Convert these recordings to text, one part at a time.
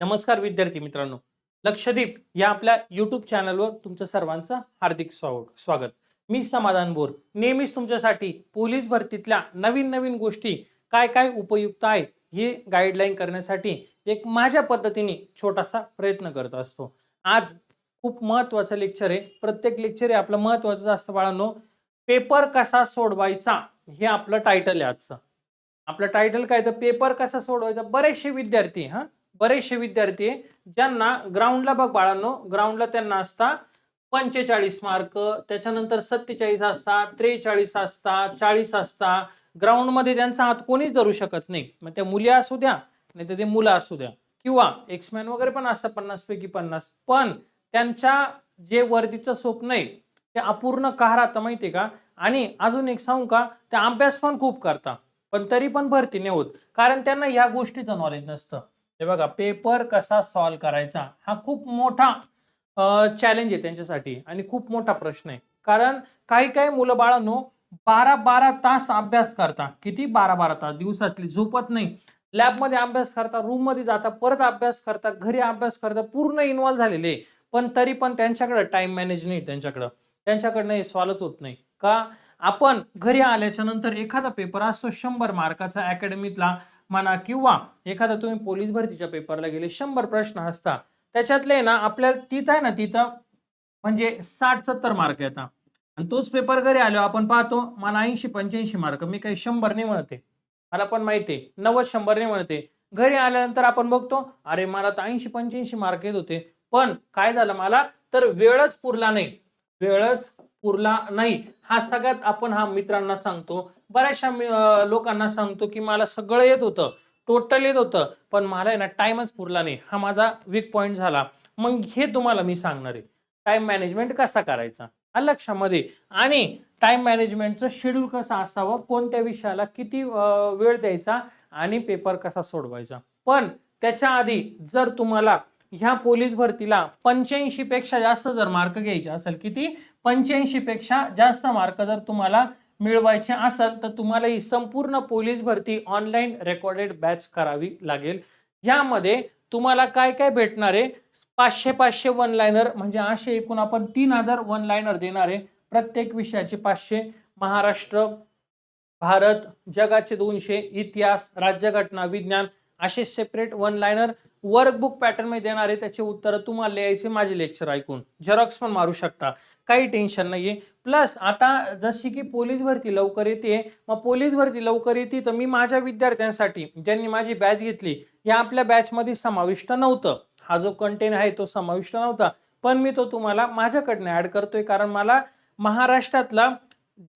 नमस्कार विद्यार्थी मित्रांनो. लक्षदीप या आपल्या युट्यूब चॅनलवर तुमचं सर्वांचं हार्दिक स्वागत स्वागत. मी समाधान बोर. नेहमीच तुमच्यासाठी पोलीस भरतीतल्या नवीन नवीन गोष्टी काय काय उपयुक्त आहे हे गाईडलाईन करण्यासाठी एक माझ्या पद्धतीने छोटासा प्रयत्न करत असतो. आज खूप महत्वाचं लेक्चर आहे. प्रत्येक लेक्चर आहे आपलं महत्वाचं असतं बाळांनो. पेपर कसा सोडवायचा हे आपलं टायटल आहे आजचं. आपलं टायटल काय? तर पेपर कसा सोडवायचा? बरेचसे विद्यार्थी हा? बरेचसे विद्यार्थी ज्यांना ग्राउंडला बघ बाळांनो ग्राउंडला त्यांना असतात पंचेचाळीस मार्क त्याच्यानंतर सत्तेचाळीस असतात त्रेचाळीस असतात चाळीस असतात ग्राउंडमध्ये त्यांचा हात कोणीच धरू शकत नाही. मग त्या मुली असू द्या नाही तर ते मुलं असू द्या. किंवा एक्समॅन वगैरे पण असतात पन्नास पैकी पन्नास. पण त्यांच्या जे वर्दीचं स्वप्न आहे ते अपूर्ण का राहतं माहितीये का? आणि अजून एक सांगू का ते अभ्यास पण खूप करता पण तरी पण भरती नाही होत. कारण त्यांना या गोष्टीचं नॉलेज नसतं. हे बघा पेपर कसा सॉल्व करायचा हा खूप मोठा चॅलेंज आहे त्यांच्यासाठी आणि खूप मोठा प्रश्न आहे. कारण काही काही मुलं बाळांनो बारा बारा तास अभ्यास करता किती? बारा बारा तास. दिवसातली झोपत नाही. लॅबमध्ये अभ्यास करता रूममध्ये जाता परत अभ्यास करता घरी अभ्यास करता पूर्ण इन्व्हॉल्व झालेले पण तरी पण त्यांच्याकडं टाइम मॅनेज नाही त्यांच्याकडं. त्यांच्याकडनं हे सॉल्वच होत नाही. का? आपण घरी आल्याच्यानंतर एखादा पेपर असतो शंभर मार्काचा अकॅडमीतला म्हणा किंवा एखादा तुम्ही पोलीस भरतीच्या पेपरला गेले शंभर प्रश्न असता त्याच्यातले ना आपल्याला तिथं आहे ना तिथं म्हणजे साठ सत्तर मार्क येतात आणि तोच पेपर घरी आलो आपण पाहतो मला ऐंशी पंच्याऐंशी मार्क मी काही शंभर नाही म्हणते. मला पण माहिती आहे नव्वद शंभर नाही म्हणते. घरी आल्यानंतर आपण बघतो अरे मला तर ऐंशी पंच्याऐंशी मार्क येत होते. पण काय झालं मला? तर वेळच पुरला नाही. वेळच पुरला नाही. हा सगळ्यात आपण हा मित्रांना सांगतो. बऱ्याचशा लोकांना सांगतो की मला सगळं येत होतं. टोटल येत होतं. पण मला आहे ना टाइमच पुरला नाही. हा माझा वीक पॉईंट झाला. मग हे तुम्हाला मी सांगणार आहे. टाइम मॅनेजमेंट कसा करायचा? हा लक्षामध्ये. आणि टाइम मॅनेजमेंटचं शेड्यूल कसं असावं? कोणत्या विषयाला किती वेळ द्यायचा? आणि पेपर कसा सोडवायचा? पण त्याच्या आधी जर तुम्हाला ह्या पोलीस भरतीला पंच्याऐंशी पेक्षा जास्त जर मार्क घ्यायचे असेल किती? पंच्याऐंशी पेक्षा जास्त मार्क जर तुम्हाला मिळवायचे असेल तर तुम्हाला ही संपूर्ण पोलीस भरती ऑनलाईन रेकॉर्डेड बॅच करावी लागेल. यामध्ये तुम्हाला काय काय भेटणार आहे? पाचशे पाचशे वन लायनर म्हणजे असे एकूण आपण तीन हजार वन लायनर देणार आहे. प्रत्येक विषयाचे पाचशे. महाराष्ट्र भारत जगाचे दोनशे. इतिहास राज्यघटना विज्ञान असे सेपरेट वन लाईनर वर्कबुक पॅटर्नमध्ये देणार आहे. त्याचे उत्तर तुम्हाला लिहायचे माझे लेक्चर ऐकून. झेरॉक्स पण मारू शकता. काही टेन्शन नाहीये. प्लस आता जशी की पोलीस भरती लवकर येते मग पोलीस भरती लवकर येते तर मी माझ्या विद्यार्थ्यांसाठी ज्यांनी माझी बॅच घेतली या आपल्या बॅचमध्ये समाविष्ट नव्हतं. हा जो कंटेंट आहे तो समाविष्ट नव्हता. पण मी तो तुम्हाला माझ्याकडनं ॲड करतोय. कारण मला महाराष्ट्रातला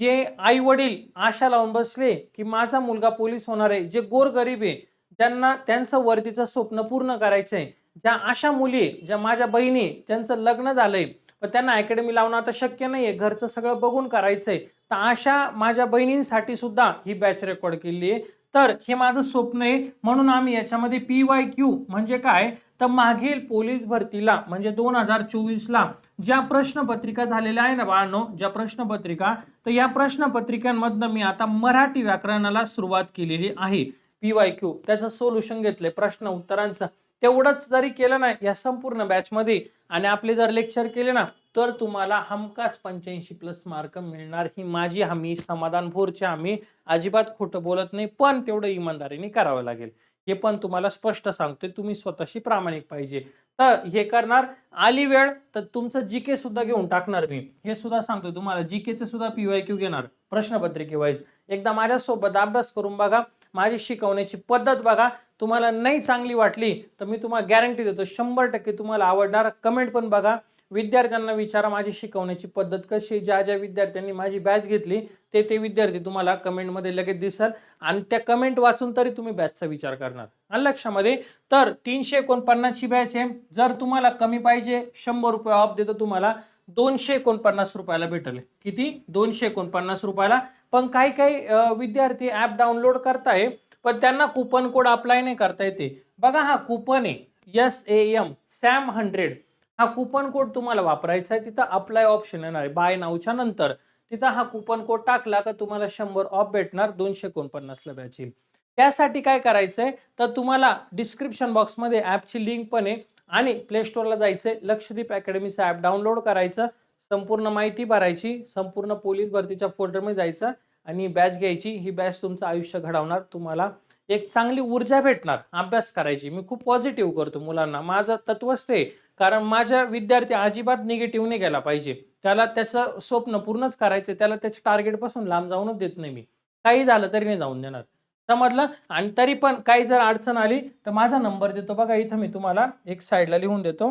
जे आई वडील आशा लावून बसले की माझा मुलगा पोलीस होणार आहे जे गोरगरीब आहे त्यांना त्यांचं वर्दीचं स्वप्न पूर्ण करायचं आहे ज्या अशा मुली ज्या माझ्या बहिणी त्यांचं लग्न झालंय पण त्यांना अकॅडमी लावणं आता शक्य नाहीये. घरचं सगळं बघून करायचंय. तर अशा माझ्या बहिणींसाठी सुद्धा ही बॅच रेकॉर्ड केली आहे. तर हे माझं स्वप्न आहे. म्हणून आम्ही याच्यामध्ये पी वाय क्यू म्हणजे काय? तर मागील पोलीस भरतीला म्हणजे दोन हजार चोवीसला ज्या प्रश्नपत्रिका झालेल्या आहे ना बाळांनो ज्या प्रश्नपत्रिका तर या प्रश्नपत्रिकांमधनं मी आता मराठी व्याकरणाला सुरुवात केलेली आहे. पी वाय क्यू त्याचं सोल्युशन घेतलंय प्रश्न उत्तरांचं. तेवढंच जरी केलं ना या संपूर्ण बॅचमध्ये आणि आपले जर लेक्चर केले ना तर तुम्हाला हमखास पंच्याऐंशी प्लस मार्क मिळणार. ही माझी हमी समाधानपूरची हमी. अजिबात खोटं बोलत नाही पण तेवढं इमानदारीने करावं लागेल. हे पण तुम्हाला स्पष्ट सांगतोय तुम्ही स्वतःशी प्रामाणिक पाहिजे. तर हे करणार आली वेळ तर तुमचं जी के सुद्धा घेऊन टाकणार मी. हे सुद्धा सांगतो तुम्हाला जी केचं सुद्धा पी वाय क्यू घेणार प्रश्नपत्रिके वाईज एकदा माझ्यासोबत अभ्यास करून बघा. माझी शिकवण्याची पद्धत बघा. तुम्हाला नाही चांगली वाटली तर मी तुम्हाला गॅरंटी देतो शंभर टक्के तुम्हाला आवडणार. कमेंट पण बघा. विद्यार्थ्यांना विचारा माझी शिकवण्याची पद्धत कशी ज्या ज्या विद्यार्थ्यांनी माझी बॅच घेतली ते ते विद्यार्थी तुम्हाला कमेंटमध्ये लगेच दिसाल. आणि त्या कमेंट वाचून तरी तुम्ही बॅचचा विचार करणार. आणि लक्षामध्ये तर तीनशे एकोणपन्नासची बॅच आहे. जर तुम्हाला कमी पाहिजे शंभर रुपये ऑफ देतो तुम्हाला. दोनशे एकोणपन्नास रुपयाला भेटेल. किती? दोनशे एकोणपन्नास रुपयाला. पण काही काही विद्यार्थी ॲप डाउनलोड करताय पण त्यांना कुपन कोड अप्लाय नाही करता येते. बघा हा कुपन आहे. S A M Sam hundred हा कुपन कोड तुम्हाला वापरायचा आहे तिथं अप्लाय ऑप्शन येणार आहे. बाय नावच्या नंतर तिथं हा कुपन कोड टाकला का तुम्हाला शंभर ऑफ भेटणार दोनशे एकोणपन्नासला बॅच येईल त्यासाठी काय करायचंय तर तुम्हाला डिस्क्रिप्शन बॉक्समध्ये ॲपची लिंक पण आहे. आणि प्ले स्टोअरला जायचं लक्षदीप अकॅडमीचं ॲप डाउनलोड करायचं. संपूर्ण माहिती भरायची. संपूर्ण पोलीस भरतीच्या फोल्डरमध्ये जायचं आणि बॅच घ्यायची. ही बॅच तुमचं आयुष्य घडवणार. तुम्हाला एक चांगली ऊर्जा भेटणार. अभ्यास करायची. मी खूप पॉझिटिव्ह करतो मुलांना. माझं तत्वच ते. कारण माझ्या विद्यार्थी अजिबात निगेटिव्ह नाही गेला पाहिजे. त्याला त्याचं स्वप्न पूर्णच करायचं त्याला त्याच्या टार्गेटपासून लांब जाऊनच देत नाही मी. काही झालं तरी नाही जाऊन देणार. समजलं? आणि तरी पण काही जर अडचण आली तर माझा नंबर देतो. बघा इथं मी तुम्हाला एक साईडला लिहून देतो.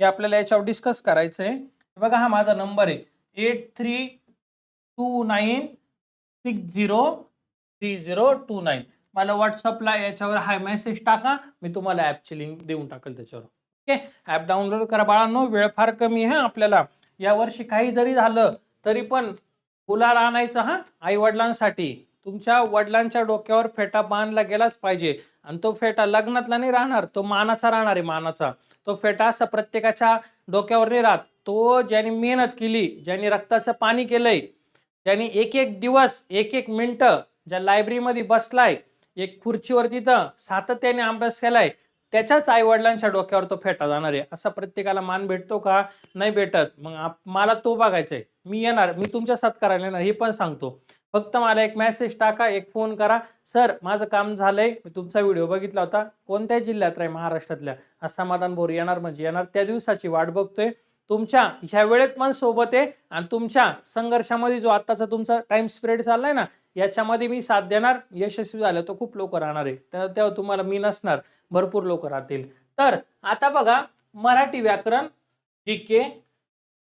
हे आपल्याला याच्यावर डिस्कस करायचं आहे बघा हा माझा नंबर आहे. Eight three two nine six zero three zero two nine. मला व्हॉट्सअपला याच्यावर हाय मेसेज टाका. मी तुम्हाला ॲपची लिंक देऊन टाकेल त्याच्यावर. ओके? ॲप डाउनलोड करा बाळांनो. वेळ फार कमी आहे आपल्याला. यावर्षी काही जरी झालं तरी पण फुलाला आणायचं हा? आई वडिलांसाठी तुमच्या वडिलांच्या डोक्यावर फेटा बांधला गेलाच पाहिजे. आणि तो फेटा लग्नातला नाही राहणार तो मानाचा राहणार आहे मानाचा. तो फेटा असा प्रत्येकाच्या डोक्यावर नाही राहत. तो ज्याने मेहनत केली ज्याने रक्ताचं पाणी केलंय ज्याने एक एक दिवस एक एक मिनटं ज्या लायब्ररीमध्ये बसलाय एक खुर्चीवर तिथं सातत्याने अभ्यास केलाय त्याच्याच आई वडिलांच्या डोक्यावर तो फेटा जाणार आहे. असा प्रत्येकाला मान भेटतो का? नाही भेटत. मग आप- मला तो बघायचा आहे मी येणार मी तुमच्या सत्काराला येणार हे पण सांगतो. फक्त मला एक मेसेज टाका एक फोन करा. सर माझं काम झालंय. मी तुमचा व्हिडिओ बघितला होता. कोणत्या जिल्ह्यात राही महाराष्ट्रातल्या. असमाधान समाधान बोर येणार म्हणजे येणार. त्या दिवसाची वाट बघतोय. तुमच्या ह्या वेळेत पण सोबत आहे. आणि तुमच्या संघर्षामध्ये जो आत्ताचा तुमचा टाइम स्प्रेड चाललाय ना याच्यामध्ये मी साथ देणार. यशस्वी झालं तर खूप लोक राहणार आहे. तर तेव्हा तुम्हाला मी नसणार. भरपूर लोक राहतील. तर आता बघा मराठी व्याकरण जी के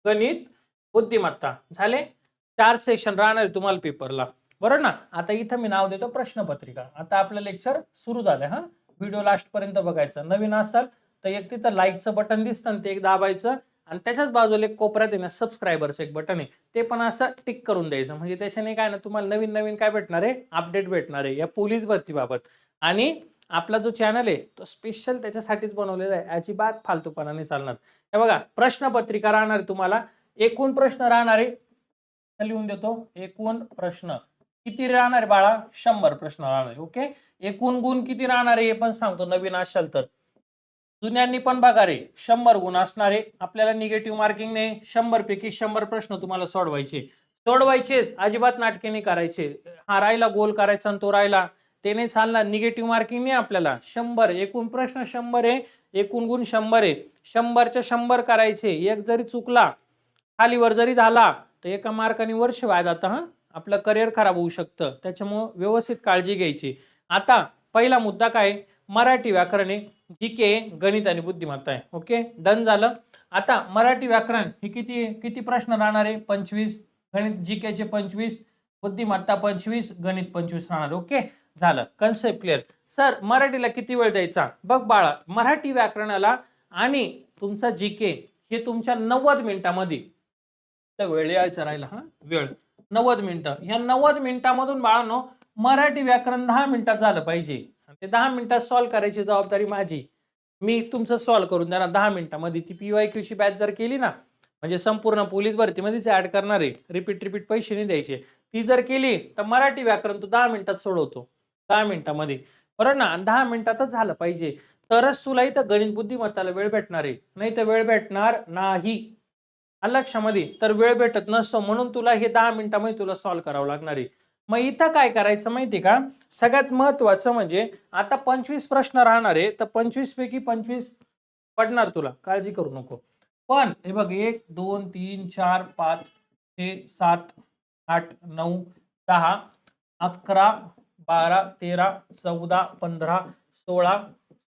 गणित बुद्धिमत्ता. झाले? चार सेशन राहणार आहे तुम्हाला पेपरला बरोबर ना? आता इथं मी नाव देतो प्रश्नपत्रिका. आता आपलं लेक्चर सुरू झालं हा? व्हिडिओ लास्ट पर्यंत बघायचा. नवीन असाल तर एक तिथं लाईकचं बटन दिसतं आणि ते एक दाबायचं. आणि त्याच्याच बाजूला एक कोपऱ्यात आहे ना सबस्क्रायबरचं एक बटन आहे. ते पण असं टिक करून द्यायचं. म्हणजे त्याच्याने काय ना तुम्हाला नवीन नवीन काय भेटणार आहे? अपडेट भेटणार आहे. या पोलीस भरतीबाबत आणि आपला जो चॅनल आहे तो स्पेशल त्याच्यासाठीच बनवलेला आहे. याची बात फालतूपणाने चालणार. हे बघा प्रश्नपत्रिका राहणार तुम्हाला. एकूण प्रश्न राहणार आहे लिहून देतो. एकूण प्रश्न किती राहणार आहे बाळा? शंभर प्रश्न राहणार आहे ओके? एकूण गुण किती राहणार आहे हे पण सांगतो नवीन असाल तर. जुन्यांनी पण बघा रे शंभर गुण असणारे आपल्याला निगेटिव्ह मार्किंग शंभर पैकी शंभर प्रश्न तुम्हाला सोडवायचे. सोडवायचे अजिबात नाटकेने करायचे. हा राहिला गोल करायचा आणि तो राहिला. त्याने चालला चालणार निगेटिव्ह मार्किंग नाही आपल्याला. शंभर एकूण प्रश्न शंभर आहे. एकूण गुण शंभर आहे. शंभरच्या शंभर करायचे. एक जरी चुकला खालीवर जरी झाला तर एका मार्काने वर्ष वाया जातं हा. आपलं करिअर खराब होऊ शकतं. त्याच्यामुळं व्यवस्थित काळजी घ्यायची. आता पहिला मुद्दा काय? मराठी व्याकरण आहे जी के गणित आणि बुद्धिमत्ता आहे. ओके? डन झालं. आता मराठी व्याकरण हे किती किती प्रश्न राहणार आहे? पंचवीस. गणित जी केचे पंचवीस. बुद्धिमत्ता पंचवीस. गणित पंचवीस राहणार. ओके? झालं. Concept clear. सर मराठीला किती वेळ द्यायचा? बघ बाळा मराठी व्याकरणाला आणि तुमचा जी के हे तुमच्या नव्वद मिनिटामध्ये तर वेळ आहे राहिला हा? वेळ. नव्वद मिनिटं. ह्या नव्वद मिनिटामधून बाळांनो मराठी व्याकरण दहा मिनिटात झालं पाहिजे. ते दहा मिनिटात सॉल्व्ह करायची जबाबदारी माझी. मी तुमचं सॉल्व्ह करून देणार दहा मिनिटामध्ये. ती पी वाय क्यूची बॅच जर केली ना म्हणजे संपूर्ण पोलीस भरतीमध्येच ऍड करणार आहे. रिपीट रिपीट पैसे नाही द्यायचे. ती जर केली तर मराठी व्याकरण तू दहा मिनिटात सोडवतो. दहा मिनिटामध्ये. बरोबर ना? दहा मिनिटातच झालं पाहिजे. तरच तुला इथं गणित बुद्धिमत्ताला वेळ भेटणार आहे. नाही तर वेळ भेटणार नाही. लक्षामध्ये तर वेळ भेटत नसतो. म्हणून तुला हे दहा मिनिटामध्ये तुला सॉल्व्ह करावं लागणार आहे. मग इथं काय करायचं माहिती का? सगळ्यात महत्वाचं म्हणजे आता पंचवीस प्रश्न राहणार आहे. तर पंचवीस पैकी पंचवीस पडणार तुला. काळजी करू नको. पण हे बघ एक दोन तीन चार पाच छे सात आठ नऊ दहा अकरा बारा तेरा चौदा पंधरा सोळा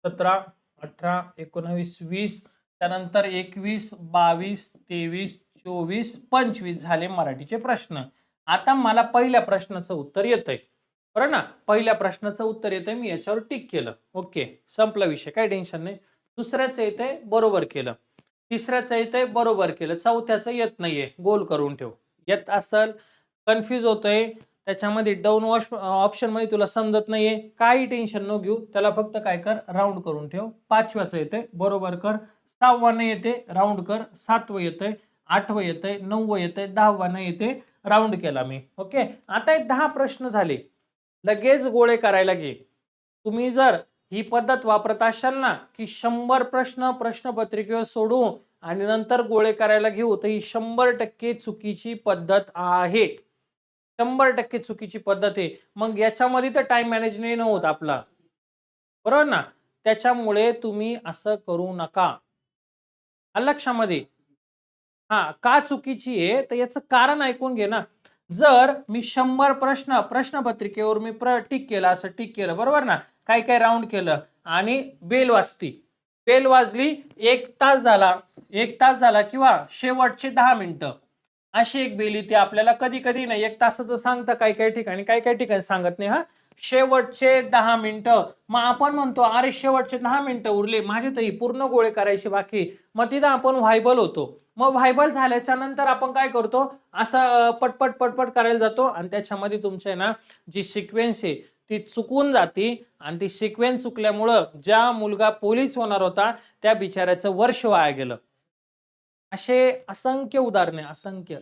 सतरा अठरा एकोणावीस वीस त्यानंतर एकवीस बावीस तेवीस चोवीस पंचवीस झाले मराठीचे प्रश्न. आता मला पहिल्या प्रश्नाचं उत्तर येतंय. बरं ना? पहिल्या प्रश्नाचं उत्तर येतंय मी याच्यावर टिक केलं. ओके. संपला विषय. काही टेन्शन नाही. दुसऱ्याचं येतंय बरोबर केलं. तिसऱ्याचं येतंय बरोबर केलं. चौथ्याचं येत नाहीये. गोल करून ठेव. येत असल कन्फ्यूज होतंय. त्याच्यामध्ये डाऊन वॉश ऑप्शनमध्ये तुला समजत नाहीये. काही टेन्शन न घेऊ. त्याला फक्त काय कर? राऊंड करून ठेव. पाचव्याचं येते बरोबर कर. सहावानं येते राऊंड कर. सातवं येतंय आठवं येतंय नववं येतंय दहावानं येते राऊंड केला मी. ओके आता हे दहा प्रश्न झाले. लगेच गोळे करायला घे. तुम्ही जर ही पद्धत वापरत असाल ना की शंभर प्रश्न प्रश्नपत्रिकेवर सोडू आणि नंतर गोळे करायला घेऊ तर ही शंभर टक्के चुकीची पद्धत आहे. शंभर टक्के चुकीची पद्धत आहे. मग याच्यामध्ये तर टाइम मॅनेजमेंट नव्हत आपला. बरोबर ना? त्याच्यामुळे तुम्ही असं करू नका. लक्षामध्ये हा का चुकीची आहे? तर याचं कारण ऐकून घे ना. जर मी शंभर प्रश्न प्रश्नपत्रिकेवर मी प्र टिक केलं असं टिक केलं बरोबर ना? काय काय राऊंड केलं आणि बेल वाजती. बेल वाजली एक तास झाला एक तास झाला किंवा शेवटचे दहा मिनिटं. अशी एक बेल इथे आपल्याला कधी कधी नाही एक तासाचं सांगतं काही काही ठिकाणी काही काही ठिकाणी सांगत नाही हा. शेवटचे दहा मिनिटं. मग आपण म्हणतो अरे शेवटचे दहा मिनिटं उरले माझे तरी पूर्ण गोळे करायचे बाकी. मग तिथं आपण व्हायबल होतो. मग व्हायबल झाल्याच्यानंतर आपण काय करतो? असं पटपट पटपट करायला जातो आणि त्याच्यामध्ये तुमचे ना जी सिक्वेन्स आहे ती चुकून जाती आणि ती सिक्वेन्स चुकल्यामुळं ज्या मुलगा पोलीस होणार होता त्या बिचाऱ्याचं वर्ष वाया गेलं. असे असंख्य उदाहरणे असंख्य.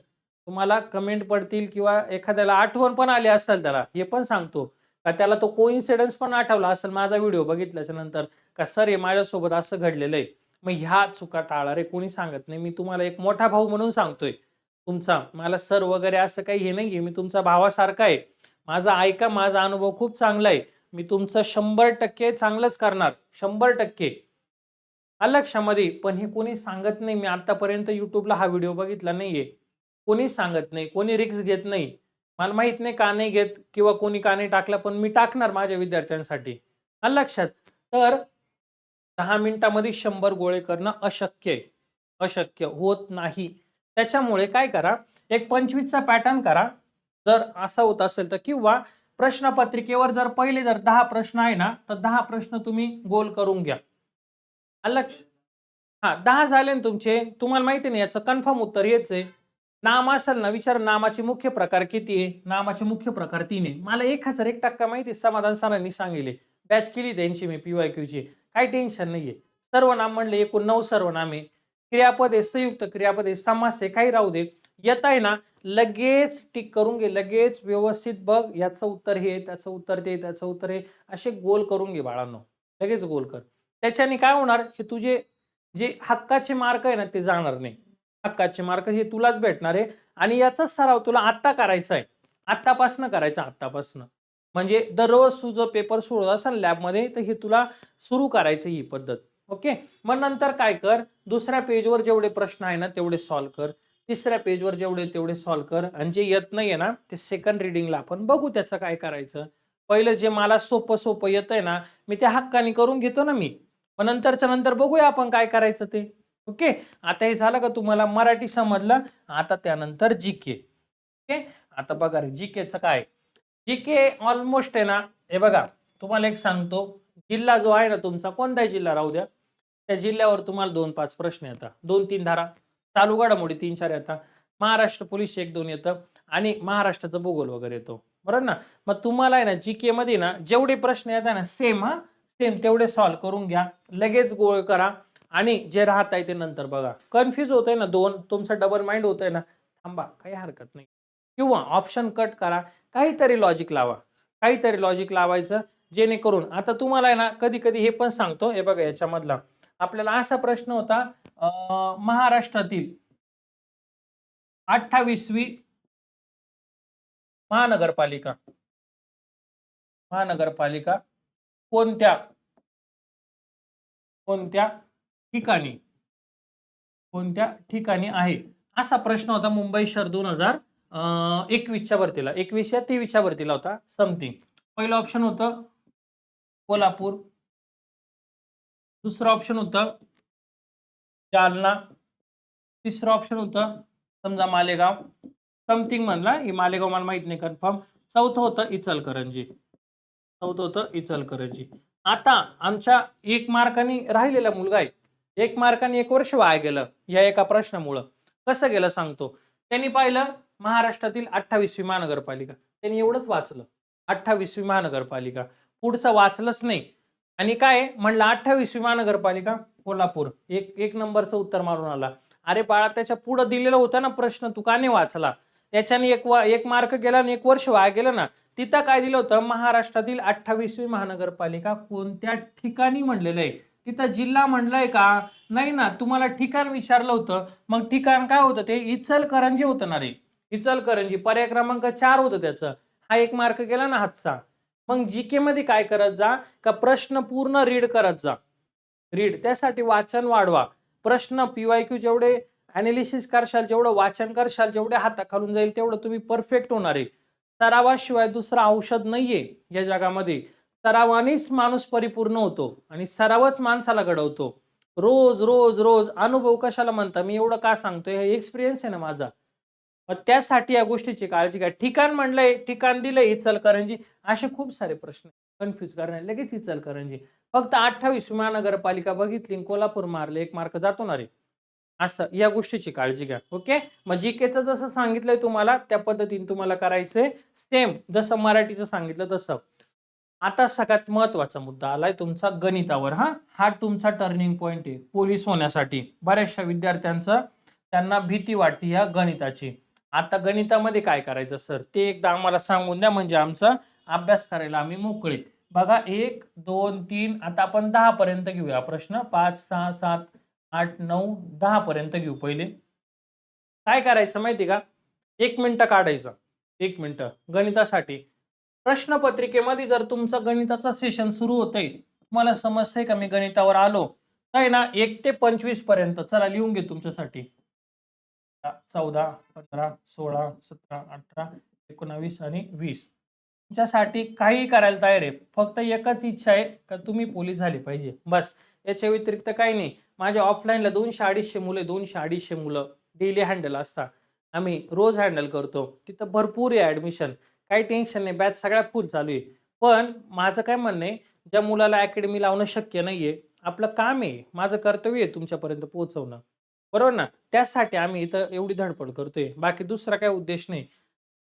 तुम्हाला कमेंट पडतील किंवा एखाद्याला आठवण पण आली असेल त्याला हे पण सांगतो. का त्याला तो कोइन्सिडन्स पण आठवला असेल माझा व्हिडिओ बघितल्याच्या नंतर का सर हे माझ्यासोबत असं घडलेलं आहे मग ह्या चुका टाळा रे कोणी सांगत नाही. मी तुम्हाला एक मोठा भाऊ म्हणून सांगतोय. तुमचा मला सर वगैरे असं काही हे नाही मी तुमचा भावासारखा आहे. माझा ऐका माझा अनुभव खूप चांगला आहे. मी तुमचं शंभर टक्के चांगलंच करणार. शंभर टक्के. लक्षामध्ये पण हे कोणी सांगत नाही. मी आतापर्यंत युट्यूबला हा व्हिडिओ बघितला नाहीये. कोणी सांगत नाही. कोणी रिक्स घेत नाही. मला माहीत नाही का नाही घेत किंवा कोणी का नाही टाकला पण मी टाकणार माझ्या विद्यार्थ्यांसाठी. लक्षात. तर दहा मिनिटामध्ये शंभर गोळे करणं अशक्य आहे. अशक्य होत नाही. त्याच्यामुळे काय करा एक पंचवीसचा पॅटर्न करा. जर असं होत असेल तर किंवा प्रश्नपत्रिकेवर जर पहिले जर दहा प्रश्न आहे ना तर दहा प्रश्न तुम्ही गोल करून घ्या. लक्ष. हा दहा झाले ना तुमचे. तुम्हाला माहिती नाही याचं कन्फर्म उत्तर हेच आहे. नाम असेल ना विचार नामाचे मुख्य प्रकार किती आहे? नामाचे मुख्य प्रकार तीन आहे. मला एक हजार एक टक्का माहिती आहे, समाधान सरांनी सांगितले. बॅच केली त्यांची मी पीवाय क्यूची काही टेन्शन नाहीये. सर्वनाम म्हणले एकूण नऊ सर्वनाम आहे. क्रियापद आहे संयुक्त क्रियापद आहे समास आहे काही राहू दे. येत आहे ना लगेच टिक करून घे लगेच व्यवस्थित बघ याचं उत्तर हे त्याचं उत्तर ते त्याचं उत्तर हे असे गोल करून घे बाळांनो. लगेच गोल कर. त्याच्याने काय होणार हे तुझे जे हक्काचे मार्क आहे ना ते जाणार नाही. हक्काचे मार्क हे तुलाच भेटणार आहे. आणि याचा सराव तुला आत्ता करायचा आहे. आत्तापासनं करायचा आत्तापासनं. म्हणजे दररोज तुझं पेपर सोडत असेल लॅबमध्ये तर हे तुला सुरू करायचं ही पद्धत. ओके? मग नंतर काय कर? दुसऱ्या पेजवर जेवढे प्रश्न आहे ना तेवढे सॉल्व कर. तिसऱ्या पेजवर जेवढे तेवढे सॉल्व कर. आणि जे येत आहे ना ते सेकंड रिडिंगला आपण बघू त्याचं काय करायचं. पहिलं जे मला सोपं सोपं येत आहे ना मी त्या हक्काने करून घेतो ना मी. मग नंतरच्या नंतर बघूया आपण काय करायचं ते. ओके? आता हे झालं का तुम्हाला मराठी समजलं? आता त्यानंतर जी के ओके? आता बघा जी केचं काय? जी के ऑलमोस्ट आहे ना हे बघा तुम्हाला एक सांगतो. जिल्हा जो आहे ना तुमचा कोणताही जिल्हा राहू द्या. त्या जिल्ह्यावर तुम्हाला दोन पाच प्रश्न येतात. दोन तीन धारा. चालू घडामोडी तीन चार येतात. महाराष्ट्र पोलीस एक दोन येतं. आणि महाराष्ट्राचा भूगोल वगैरे येतो. बरोबर ना? मग तुम्हाला आहे ना जी के मध्ये ना जेवढे प्रश्न येतात ना सेम हा? सेम तेवढे सॉल्व्ह करून घ्या. लगेच गोळ करा. आणि जे राहत आहे ते नंतर बघा. कन्फ्यूज होत आहे ना दोन तुमचं डबल माइंड होत आहे ना. थांबा काही हरकत नाही. किंवा ऑप्शन कट करा. काहीतरी लॉजिक लावा. काहीतरी लॉजिक लावायचं जेणेकरून आता तुम्हाला आहे ना कधी कधी हे पण सांगतो. हे बघा याच्यामधला. आपल्याला असा प्रश्न होता महाराष्ट्रातील अठ्ठावीसवी महानगरपालिका. महानगरपालिका कोणत्या? कोणत्या? ठिकाणी. कोणत्या ठिकाणी आहे? असा प्रश्न होता मुंबई शहर दोन हजार एकवीसच्या भरतीला एकवीस या तेवीसच्या भरतीला होता. समथिंग पहिलं ऑप्शन होतं कोल्हापूर. दुसरं ऑप्शन होतं जालना. तिसरं ऑप्शन होतं समजा मालेगाव. समथिंग म्हणला ही मालेगाव मला माहीत नाही कन्फर्म चौथं होतं इचलकरंजी. चौथं होतं इचलकरंजी. आता आमच्या एक मार्काने राहिलेला मुलगा आहे. एक मार्काने एक वर्ष वाया गेलं या एका प्रश्नामुळं. कसं गेलं सांगतो. त्यांनी पाहिलं महाराष्ट्रातील अठ्ठावीसवी महानगरपालिका. त्यांनी एवढंच वाचलं. अठ्ठावीसवी महानगरपालिका. पुढचं वाचलंच नाही. आणि काय? म्हणलं अठ्ठावीसवी महानगरपालिका कोल्हापूर. एक एक नंबरचं उत्तर मारून आला. अरे बाळा त्याच्या पुढं दिलेलं होतं ना प्रश्न तू का नाही वाचला? त्याच्याने एक वा एक मार्क गेला आणि एक वर्ष वाया गेलं ना. तिथं काय दिलं होतं? महाराष्ट्रातील अठ्ठावीसवी महानगरपालिका कोणत्या ठिकाणी म्हणलेलं आहे? तिथं जिल्हा म्हणलंय का नाही ना तुम्हाला ठिकाण विचारलं होतं. मग ठिकाण काय होतं ते? इचलकरंजी होतं ना रे. इचलकरंजी पर्याय क्रमांक चार होतं त्याचं. हा एक मार्क गेला ना हातचा. मग जीके मध्ये काय करत जा? का प्रश्न पूर्ण रीड करत जा. रीड त्यासाठी वाचन वाढवा. प्रश्न पीवाय क्यू जेवढे अनालिसिस करशाल जेवढं वाचन करशाल जेवढे हाताखालून जाईल तेवढं तुम्ही परफेक्ट होणार आहे. सरावाशिवाय दुसरं औषध नाहीये या जगामध्ये. सरावानेच माणूस परिपूर्ण होतो आणि सरावच माणसाला घडवतो. रोज रोज रोज अनुभव कशाला म्हणता? मी एवढं का सांगतोय? हे एक्सपिरियन्स आहे ना माझा. मग त्यासाठी या गोष्टीची काळजी घ्या. ठिकाण म्हणलंय ठिकाण दिलंय इचलकरंजी. असे खूप सारे प्रश्न कन्फ्यूज करणार लगेच इचलकरंजी. फक्त अठ्ठावीस महानगरपालिका बघितली कोल्हापूर मारले एक मार्क जातो ना रे. असं या गोष्टीची काळजी घ्या. ओके? मग जी केचं जसं सांगितलंय तुम्हाला त्या पद्धतीने तुम्हाला करायचंय. सेम जसं मराठीचं सांगितलं तसं. आता सगळ्यात महत्त्वाचा मुद्दा आलाय तुमचा गणितावर हा. हा तुमचा टर्निंग पॉइंट आहे पोलीस होण्यासाठी. बऱ्याचशा विद्यार्थ्यांचा त्यांना भीती वाटते ह्या गणिताची. आता गणितामध्ये काय करायचं सर? ते एकदा आम्हाला सांगून द्या म्हणजे आमचा अभ्यास करायला आम्ही मोकळे बघा एक दोन तीन आता आपण दहा पर्यंत घेऊया प्रश्न. पाच सहा सात आठ नऊ दहा पर्यंत घेऊ पहिले. काय करायचं माहिती का? एक मिनिट काढायचं. एक मिनिट. गणितासाठी. प्रश्नपत्रिकेमध्ये जर तुमचा गणिताचा सेशन सुरू होतंय तुम्हाला समजतंय का मी गणितावर आलो? नाही ना एक ते पंचवीसपर्यंत. चला लिहून घे तुमच्यासाठी. चौदा पंधरा सोळा सतरा अठरा एकोणावीस आणि वीस. तुमच्यासाठी काही करायला तयार आहे. फक्त एकच इच्छा आहे का तुम्ही पोलीस झाले पाहिजे. बस. याच्या व्यतिरिक्त काही नाही. माझ्या ऑफलाईनला दोनशे अडीचशे मुलं दोनशे अडीचशे मुलं डेली हँडल असतात. आम्ही रोज हँडल करतो. तिथं भरपूर आहे ॲडमिशन काही टेन्शन नाही बॅच सगळ्या फुल चालू आहे. पण माझं काय म्हणणं आहे ज्या मुलाला अकॅडमी लावणं शक्य नाही आहे आपलं काम आहे माझं कर्तव्य आहे तुमच्यापर्यंत पोहोचवणं. बरोबर ना? त्यासाठी आम्ही इथं एवढी धडपड करतोय. बाकी दुसरा काय उद्देश नाही.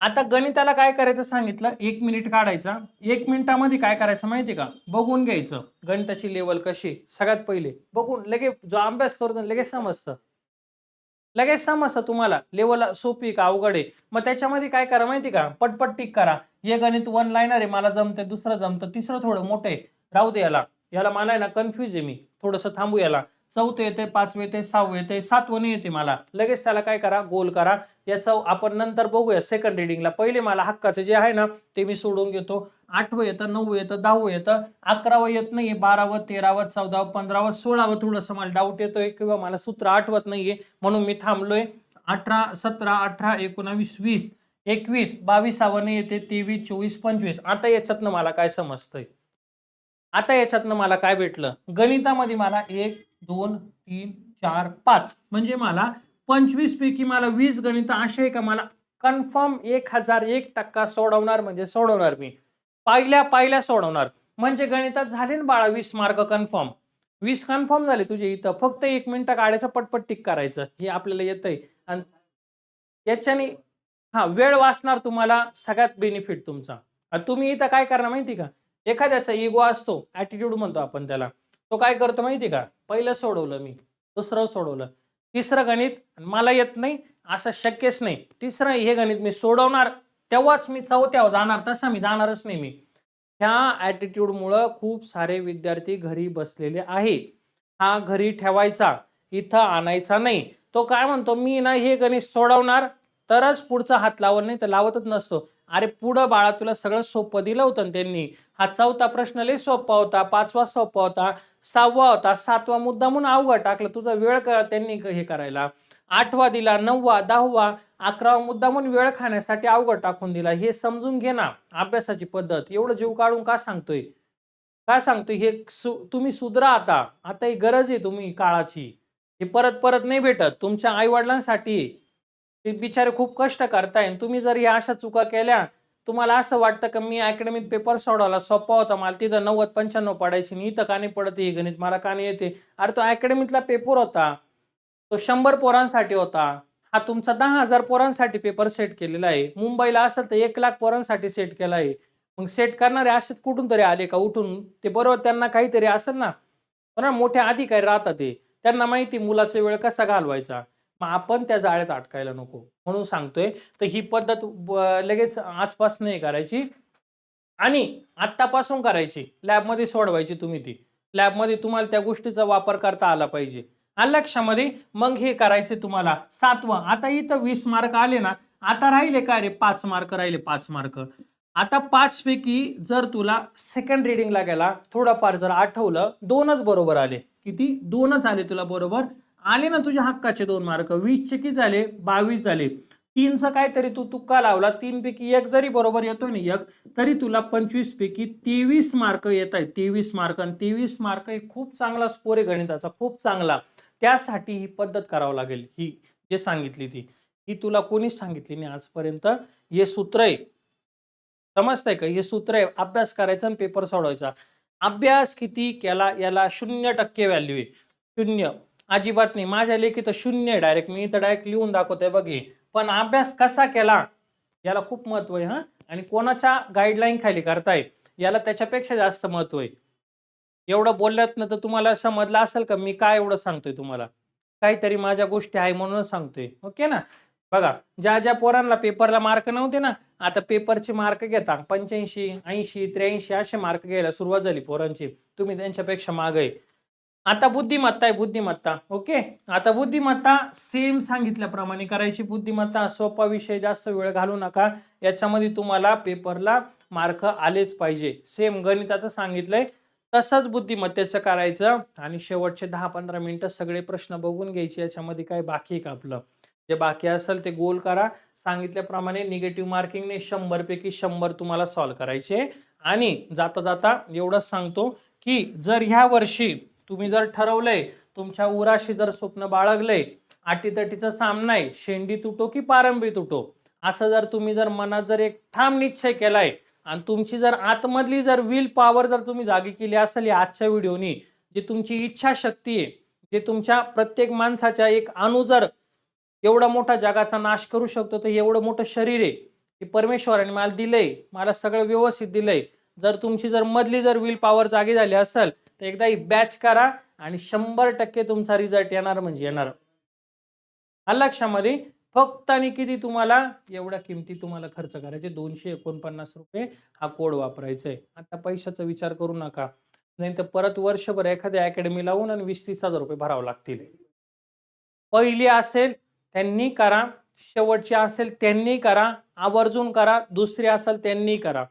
आता गणिताला काय करायचं सांगितलं? एक मिनिट काढायचा. एक मिनिटामध्ये काय करायचं माहिती का? बघून घ्यायचं. गणिताची लेवल कशी सगळ्यात पहिले बघून लगेच जो अभ्यास करतो लगेच समजतं. लगेच समजतं तुम्हाला. लेवल सोपी का अवघड आहे? मग त्याच्यामध्ये काय करा माहिती का? पटपट टिक करा. हे गणित वन लाईनर आहे मला जमतंय दुसरं जमतं तिसरं थोडं मोठं आहे. राहू दे याला. याला मला आहे ना कन्फ्युज आहे मी. थोडंसं थांबू याला. चौथं येते पाचवं येते सहावं येते सातवं येते मला. लगेच त्याला काय करा गोल करा. याचं आपण नंतर बघूया सेकंड रिडिंगला पहिले मला हक्काचं जे आहे ना ते मी सोडून घेतो. आठवं येतं नववं येतं दहावं येतं अकरावं येत नाहीये बारावं तेरावं चौदावं पंधरावं सोळावं थोडंसं मला डाऊट येतोय किंवा मला सूत्र आठवत नाहीये म्हणून मी थांबलोय. अठरा सतरा अठरा एकोणावीस वीस एकवीस बावीसावं येते तेवीस चोवीस पंचवीस. आता याच्यातनं मला काय समजतंय? आता याच्यातनं मला काय भेटलं? गणितामध्ये मला एक दोन तीन चार पाच. म्हणजे मला पंचवीस पैकी मला वीस गणित असे आहे का? मला कन्फर्म एक हजार एक टक्का सोडवणार म्हणजे सोडवणार मी. पाहिल्या पाहिल्या सोडवणार. म्हणजे गणितात झाले ना बाळा वीस मार्क कन्फर्म वीस कन्फर्म झाले तुझे इथं. फक्त एक मिनिट काढायचं पटपट टिक करायचं. हे आपल्याला येतंय. आणि याच्याने हा वेळ वाचणार तुम्हाला सगळ्यात बेनिफिट तुमचा. तुम्ही इथं काय करणार माहिती का? एखाद्याचा इगो असतो. ऍटिट्यूड म्हणतो आपण त्याला. तो काय करतो माहिती का? पहिलं सोडवलं मी दुसरं सोडवलं. तिसरं गणित मला येत नाही असं शक्यच नाही. तिसरं हे गणित मी सोडवणार तेव्हाच मी चौथ्यावर जाणार तसं मी जाणारच नाही मी. ह्या ॲटिट्यूडमुळं खूप सारे विद्यार्थी घरी बसलेले आहे. हा घरी ठेवायचा इथं आणायचा नाही. तो काय म्हणतो मी ना हे गणित सोडवणार तरच पुढचा हात लावत नाही तर लावतच नसतो. अरे पुढं बाळा तुला सगळं सोपं दिलं होतं त्यांनी. हा चौथा प्रश्न लय सोपा होता पाचवा सोपा होता. सहावा होता सातवा मुद्दा म्हणून अवघड टाकलं. तुझा वेळ त्यांनी हे करायला. आठवा दिला नववा दहावा अकरावा मुद्दा म्हणून वेळ खाण्यासाठी अवघड टाकून दिला. हे समजून घे ना अभ्यासाची पद्धत. एवढं जीव काढून का सांगतोय? काय सांगतोय? हे सु तुम्ही सुधरा आता. आता ही गरज आहे तुम्ही काळाची. हे परत परत नाही भेटत. तुमच्या आई वडिलांसाठी ते बिचारे खूप कष्ट करताय. आणि तुम्ही जर या अशा चुका केल्या तुम्हाला असं वाटतं का मी अकॅडमीत पेपर सोडवला? सोपा होता मला. तिथं नव्वद पंच्याण्णव पडायची नाही इथं का नाही पडत गणित मला का नाही येते. अरे तो अकॅडमीतला पेपर होता. तो शंभर पोरांसाठी होता. हा तुमचा दहा हजार पोरांसाठी पेपर सेट केलेला आहे. मुंबईला असेल तर एक लाख पोरांसाठी सेट केला आहे. मग सेट करणारे असेच कुठून तरी आले का? उठून. ते बरोबर त्यांना काहीतरी असेल ना? पण मोठे अधिकारी राहतात ते त्यांना माहिती मुलाचा वेळ कसा घालवायचा? मग आपण त्या जाळ्यात अटकायला नको म्हणून सांगतोय. तर ही पद्धत लगेच आजपासून करायची आणि आत्तापासून करायची. लॅबमध्ये सोडवायची तुम्ही ती. लॅबमध्ये तुम्हाला त्या गोष्टीचा वापर करता आला पाहिजे. आलं लक्षामध्ये मग हे करायचे तुम्हाला सातवं. आता इथं वीस मार्क आले ना आता राहिले काय रे पाच मार्क राहिले पाच मार्क? आता पाच पैकी जर तुला सेकंड रिडिंगला गेला थोडंफार जर आठवलं दोनच बरोबर आले. किती? दोनच आले तुला बरोबर. आले ना तुझ्या हक्काचे दोन मार्क. वीसचे किती झाले? बावीस झाले. तीनचं काहीतरी तू तुक्का लावला. तीनपैकी एक जरी बरोबर येतोय ना एक तरी तुला पंचवीस पैकी तेवीस मार्क येत आहेत. तेवीस मार्क आणि तेवीस मार्क हे खूप चांगला स्कोर आहे गणिताचा. खूप चांगला. त्यासाठी ही पद्धत करावं लागेल. ही जे सांगितली ती. ही तुला कोणीच सांगितली नाही आजपर्यंत. हे सूत्र आहे. समजतंय का? हे सूत्र आहे. अभ्यास करायचा आणि पेपर सोडवायचा. अभ्यास किती केला? याला शून्य टक्के व्हॅल्यू आहे. शून्य. अजिबात नाही. माझ्या लेखी तर शून्य डायरेक्ट मी तर डायरेक्ट लिहून दाखवतोय बघे पण अभ्यास कसा केला? याला खूप महत्त्व आहे हा? आणि कोणाच्या गाईडलाईन खाली करताय? याला त्याच्यापेक्षा जास्त महत्त्व आहे. एवढं बोलल्यात ना तर तुम्हाला समजलं असेल का? मी काय एवढं सांगतोय तुम्हाला? काहीतरी माझ्या गोष्टी आहे म्हणूनच सांगतोय. ओके ना? बघा ज्या ज्या पोरांना पेपरला मार्क नव्हते ना आता पेपरचे मार्क घेता. पंच्याऐंशी ऐंशी त्र्याऐंशी असे मार्क घ्यायला सुरुवात झाली पोरांची. तुम्ही त्यांच्यापेक्षा मागे आता बुद्धिमत्ता आहे बुद्धिमत्ता. ओके? आता बुद्धिमत्ता सेम सांगितल्याप्रमाणे करायची बुद्धिमत्ता सोपा विषय जास्त वेळ घालू नका. याच्यामध्ये तुम्हाला पेपरला मार्क आलेच पाहिजे. सेम गणिताचं सांगितलंय. तसंच बुद्धिमत्तेचं करायचं. आणि शेवटचे दहा पंधरा मिनिटं सगळे प्रश्न बघून घ्यायचे. याच्यामध्ये काय बाकी आहे का आपलं? जे बाकी असेल ते गोल करा. सांगितल्याप्रमाणे निगेटिव्ह मार्किंगने शंभर पैकी शंभर तुम्हाला सॉल्व्ह करायचे. आणि जाता जाता एवढंच सांगतो की जर ह्या वर्षी तुम्ही जर ठरवलंय तुमच्या उराशी जर स्वप्न बाळगलंय आटीतटीचा सामना आहे शेंडी तुटो की पारंबी तुटो? असं जर तुम्ही जर मनात जर एक ठाम निश्चय केलाय आणि तुमची जर आतमधली जर विल पॉवर जर तुम्ही जागी केली असेल या आजच्या व्हिडिओनी जी तुमची इच्छाशक्ती आहे जे तुमच्या प्रत्येक माणसाच्या एक अणू जर एवढा मोठा जगाचा नाश करू शकतो तर एवढं मोठं शरीर आहे की परमेश्वराने मला दिलंय मला सगळं व्यवस्थित दिलंय. जर तुमची जर मधली जर विल पॉवर जागी झाली असेल तर एकदा ही बॅच करा आणि शंभर टक्के तुमचा रिझल्ट येणार म्हणजे येणार. आलं लक्षामध्ये फक्त आणि किती तुम्हाला एवढ्या किमती तुम्हाला खर्च करायचे. दोनशे एकोणपन्नास रुपये हा कोड वापरायचा आहे आता पैशाचा विचार करू नका. नाही तर परत वर्षभर एखाद्या अकॅडमी लावून आणि वीस तीस हजार रुपये भरावं लागतील. पहिली असेल त्यांनी करा. शेवटची असेल त्यांनी करा. आवर्जून करा. दुसरी असेल त्यांनी करा.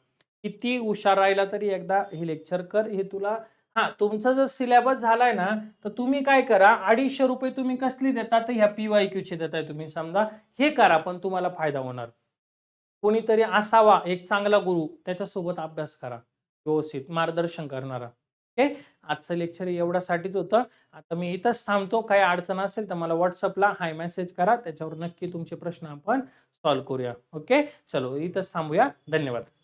किती हुशार राहिला तरी एकदा हे लेक्चर कर. हे तुला हा तुमचा जर सिलेबस झालाय ना तर तुम्ही काय करा अडीचशे रुपये तुम्ही कसली देता तर ह्या पी वाय क्यूचे देताय तुम्ही समजा. हे करा पण तुम्हाला फायदा होणार. कोणीतरी असावा एक चांगला गुरु त्याच्यासोबत अभ्यास करा. व्यवस्थित मार्गदर्शन करणारा. ओके? आजचं लेक्चर एवढ्यासाठीच होतं. आता मी इथंच थांबतो. काही अडचण असेल तर मला व्हॉट्सअपला हाय मेसेज करा. त्याच्यावर नक्की तुमचे प्रश्न आपण सॉल्व्ह करूया. ओके? चलो इथंच थांबूया. धन्यवाद.